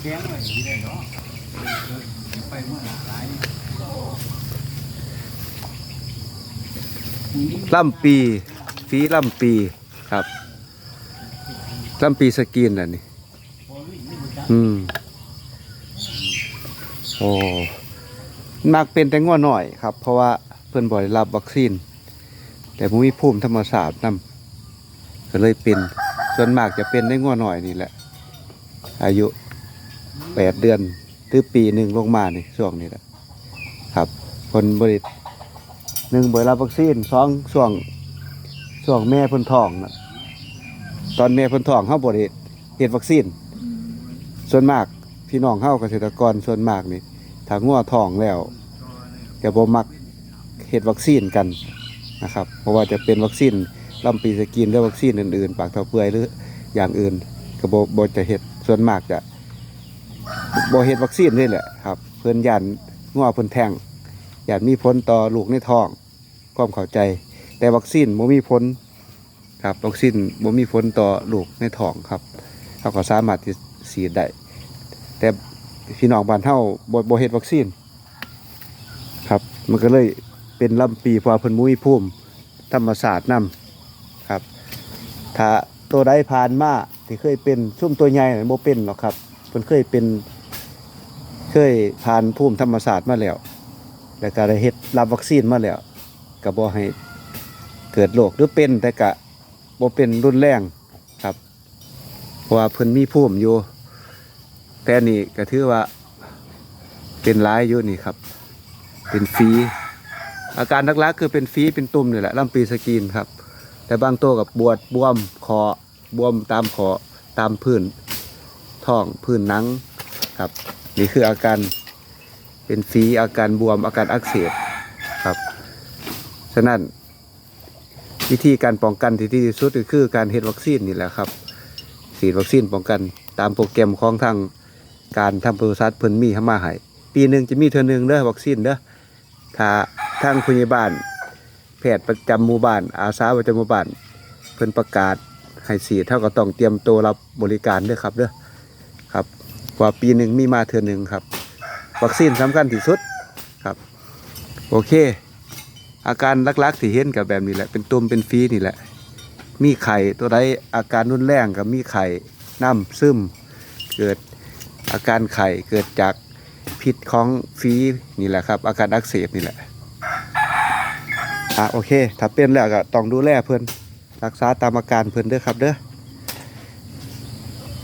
แข็งเลยที่ได้เนาะไปเมื่อหลายล่ำปีฟีล่ำปีครับล่ำปีสกีนอะนี่อืมโอ้มักเป็นแต่ง้อหน่อยครับ เพราะว่าเพิ่อนบ่ได้รับวัคซีน แต่บ่มีภูมิธรรมศาสตร์นำก็เลยเป็น ส่วนมากจะเป็นได้ง้อหน่อยนี่แหละ อายุ แปดเดือนหรือปีหนึ่งลงมานี่ช่วงนี้แหละครับคนบริตหนึ่งบริรับวัคซีนสองช่วงช่วงแม่พิ่นทองนะตอนแม่พิ่นทองเฮาบ่ได้เฮ็ดวัคซีน ส่วนมากพี่น้องเฮาเกษตรกรส่วนมากนี่ถ้างัวท้องแล้วจะบ่มักเฮ็ดวัคซีนกันนะครับ เพราะว่าจะเป็นวัคซีนลำปีสกินหรือวัคซีนอื่นๆ ปากเท้าเปื่อยหรืออย่างอื่นก็บ่บ่จะเฮ็ดส่วนมากจะ บ่เฮ็ดวัคซีนนี่แหละครับ เพิ่นยันงัวเพิ่นแทงยันมีผลต่อลูกในท้องความเข้าใจ แต่วัคซีนบ่มีผลครับวัคซีนบ่มีผลต่อลูกในท้องครับเขาก็สามารถที่ฉีดได้แต่พี่น้องบ้านเฮาบ่บ่เฮ็ดวัคซีน ครับ มันก็เลยเป็นลำปีพราะว่าเพิ่นมุ้ยภูมิธรรมศาสตร์นํครับ ถ้าตัวใดผ่านมาที่เคยเป็นซุ่มตัวใหญ่น่ะบ่เป็นหรอกครับเพิ่นเคยเป็น เคยผ่านภูมิธรรมศาสตร์มาแล้ว แล้วก็ได้เฮ็ดรับวัคซีนมาแล้วก็บ่ให้เกิดโรคหรือเป็นแต่ก็บ่เป็นรุนแรงครับเพราะว่าเพิ่นมีภูมิอยู่แต่นี่ก็ถือว่าเป็นร้ายอยู่นี่ครับ เป็นฝีอาการหลักคือเป็นฝีเป็นตุ่มนี่แหละลำปีสกรีนครับ แต่บางตัวกับบวดบวมคอบวมตามคอตามพื้นท้องพื้นหนังครับ นี่คืออาการเป็นฝีอาการบวมอาการอักเสบครับฉะนั้นวิธีการป้องกันที่ดีที่สุดก็คือการเฮ็ดวัคซีนนี่แหละครับฉีดวัคซีนป้องกันตามโปรแกรมของทางการทำบริษัทเพิ่นมีให้มาให้ปีหนึ่งจะมีเทื่อหนึงเด้อวัคซีนเด้อถ้าทางพยาบาลแพทย์ประจำหมู่บ้าน อาสาประจำหมู่บ้านเพิ่นประกาศให้ฉีดเท่าก็ต้องเตรียมตัวรับบริการเด้อครับเด้อ ว่าปีหนึ่งมีมาเทื่อหนึ่งครับ วัคซีนสำคัญที่สุดครับ โอเค อาการลักๆที่เห็นกับแบบนี้แหละ เป็นตุ่มเป็นฟีนี่แหละ มีไข่ตัวใดอาการรุนแรงกับมีไข่น้ำซึม เกิดอาการไข่เกิดจากพิษของฟีนี่แหละครับ อาการอักเสบนี่แหละอะโอเค ถ้าเป็นแล้วก็ต้องดูแลเพิ่อนรักษาตามอาการเพิ่อนเด้อครับเด้อ